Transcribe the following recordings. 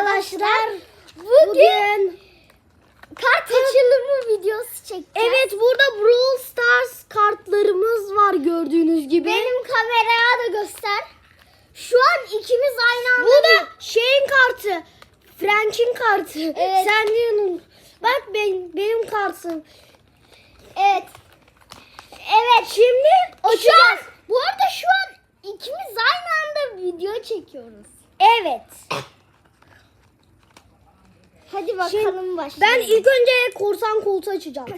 arkadaşlar. Bugün, Bugün kart açılımı videosu çekeceğiz. evet burada Brawl Stars kartlarımız var gördüğünüz gibi. Benim kameraya da göster. Şu an ikimiz aynı anda. Bu da şeyin kartı. Frank'in kartı. Evet. Sen diyorsun. Bak ben, benim kartım. Evet. Evet. Şimdi açacağız. bu arada şu an ikimiz aynı anda video çekiyoruz. Evet. Hadi bakalım Şimdi başlayalım. Ben ilk önce korsan koltuğu açacağım.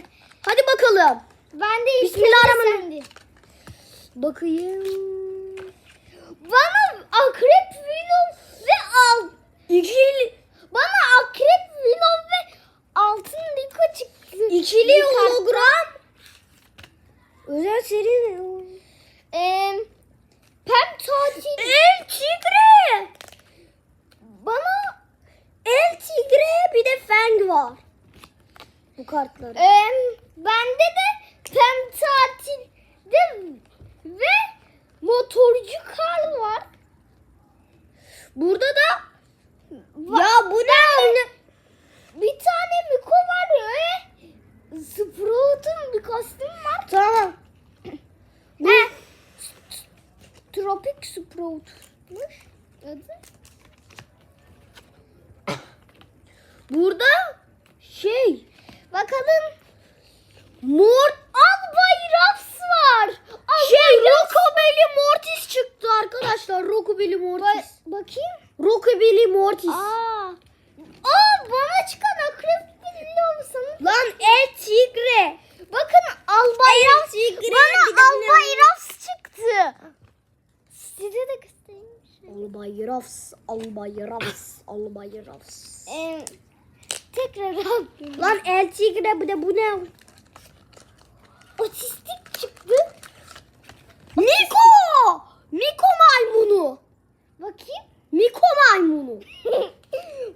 Hadi bakalım. ben de ilk Bismillahirrahmanirrahim. Bakayım. Bana akrep vilon ve al İkili, bana akrep vilon ve altın liko çıktı. ikili Bir kart- hologram. Özel seri ne? Eee Pem tatil. El Tigre. Bana El Tigre bir de Fang var. Bu kartları. Eee bende de Pem tatilde ve motorcu Karl var. Burada da ya bu ne? Bir tane Miko var ve Sprout'un bir kostüm var. Tamam. He. Tropik Sprout'muş adı. Burada şey Bakalım. Mort Albay Raps var. Albay şey Raps. Rockabilly Mortis çıktı arkadaşlar. Rockabilly Mortis. Ba- bakayım. Rockabilly Mortis. Aa. Aa bana çıkan akrep biliyor musun? Lan El Tigre. Bakın Albay El Raps. Tigre. Bana? Albay Raps çıktı. Size de göstereyim. Albay Rafs, Albay Rafs, Albay Rafs. Ee, tekrar alayım. Lan El Tigre bir de bu ne? Otistik çıktı. Miko! Miko maymunu. Bakayım. Miko maymunu.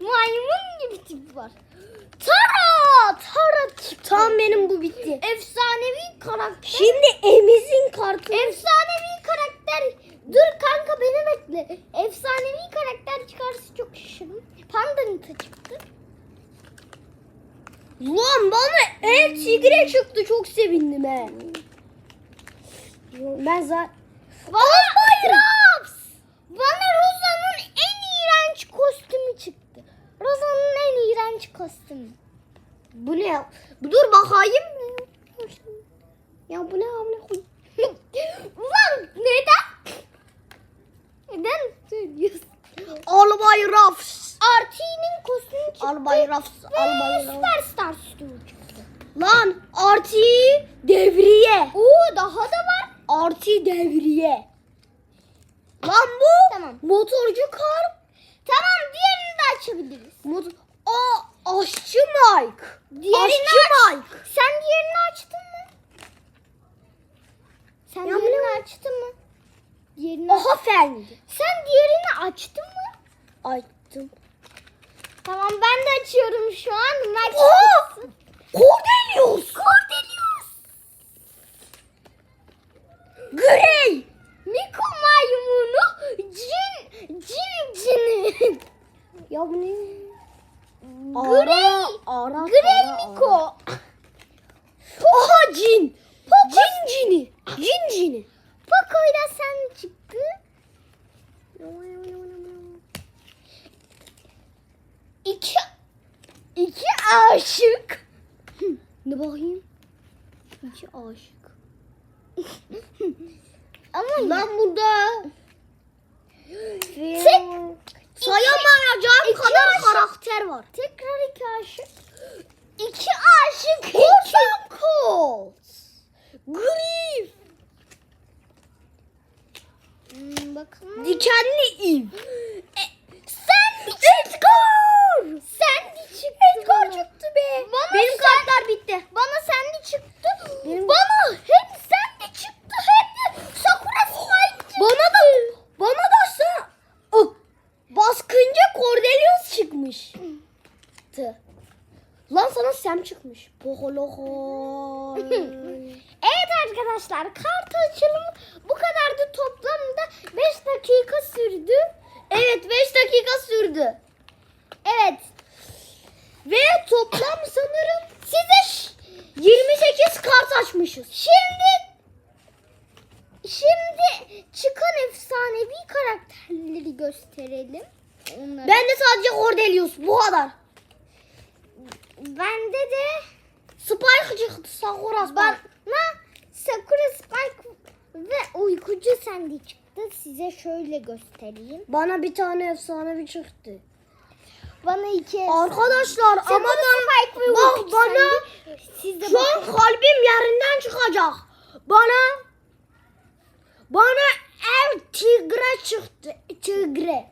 Maymun gibi tip var. Tara! Tara çıktı. Tam benim bu bitti. Efsanevi karakter. Şimdi Emiz'in kartı. Efsanevi karakter. Dur kanka beni bekle. Efsanevi karakter çıkarsa çok şaşırırım. Pandanita çıktı. Lan bana El Tigre çıktı çok sevindim he. Ben zaten... Albay Raps! Bana Roza'nın en iğrenç kostümü çıktı. Roza'nın en iğrenç kostümü. Bu ne? Dur bakayım. Ya bu ne amına koy? Ulan neden? Neden söylüyorsun? Albay Artie'nin kostümü çıktı. Albay Rafs, Albay Rafs. Superstar Stu çıktı. Lan Arti devriye. Oo daha da var. Arti devriye. Lan bu Tamam. motorcu kar. Tamam diğerini de açabiliriz. Motor... Aa aşçı Mike. Diğerini aşçı aç. Mike. Sen diğerini açtın mı? Sen Ya diğerini bunu- açtın mı? Diğerini aç- Oha fendi. Sen diğerini açtın mı? Açtım. Tamam ben de açıyorum şu an. Max çıksın. Cordelius. Cordelius. Grey. Miko maymunu. Cin. Cin cini. Ya bu ne? Grey. Ara, Grey ara, ara. Miko. Oha cin. Cin cini. Cin cini. Poco'yla sen çıktı. İki, iki aşık. Ne bakayım? İki aşık. Ama Lan burada tek, sayamayacağım iki kadar aşık. karakter var. tekrar iki aşık. İki aşık. Korsan Colt. Griff. Hmm, bakın. Dikenli ip. E, sen bir Edgar. Sen de çıktı. Edgar bana. çıktı be. Bana Benim sen- kartlar bitti. Bana sen de çıktı. Benim- Bana hem sen de çıktı hem de Sakura Spike çıktı. Bana da bana da sa o, baskınca Cordelius çıkmış. Tı. Lan sana Sam çıkmış. Poholoko. Evet arkadaşlar kart açılımı bu kadardı toplamda 5 dakika sürdü. evet 5 dakika sürdü. Toplam sanırım Size ş- 28 kart açmışız. şimdi şimdi çıkan efsanevi karakterleri gösterelim. Onları. Ben de sadece Cordelius bu kadar. Bende de Spike çıktı Sakura Spike. bana Sakura Spike ve uykucu Sandy çıktı. Size şöyle göstereyim. Bana bir tane efsanevi çıktı. Bana iki Arkadaşlar ama ben bak bana. Siz şu an kalbim yerinden çıkacak. Bana bana ev tigre çıktı. Tigre.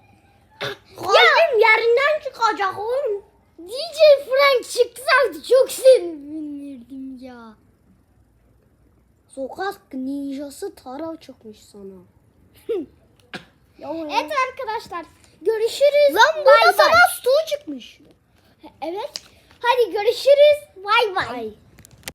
Kalbim yerinden çıkacak oğlum. DJ Frank çıksaydı çok sevinirdim ya. Sokak ninjası Tara çıkmış sana. ya Evet arkadaşlar görüşürüz. Lan burada sana Stu çıkmış. Evet. Hadi görüşürüz. Bay bay. Ay.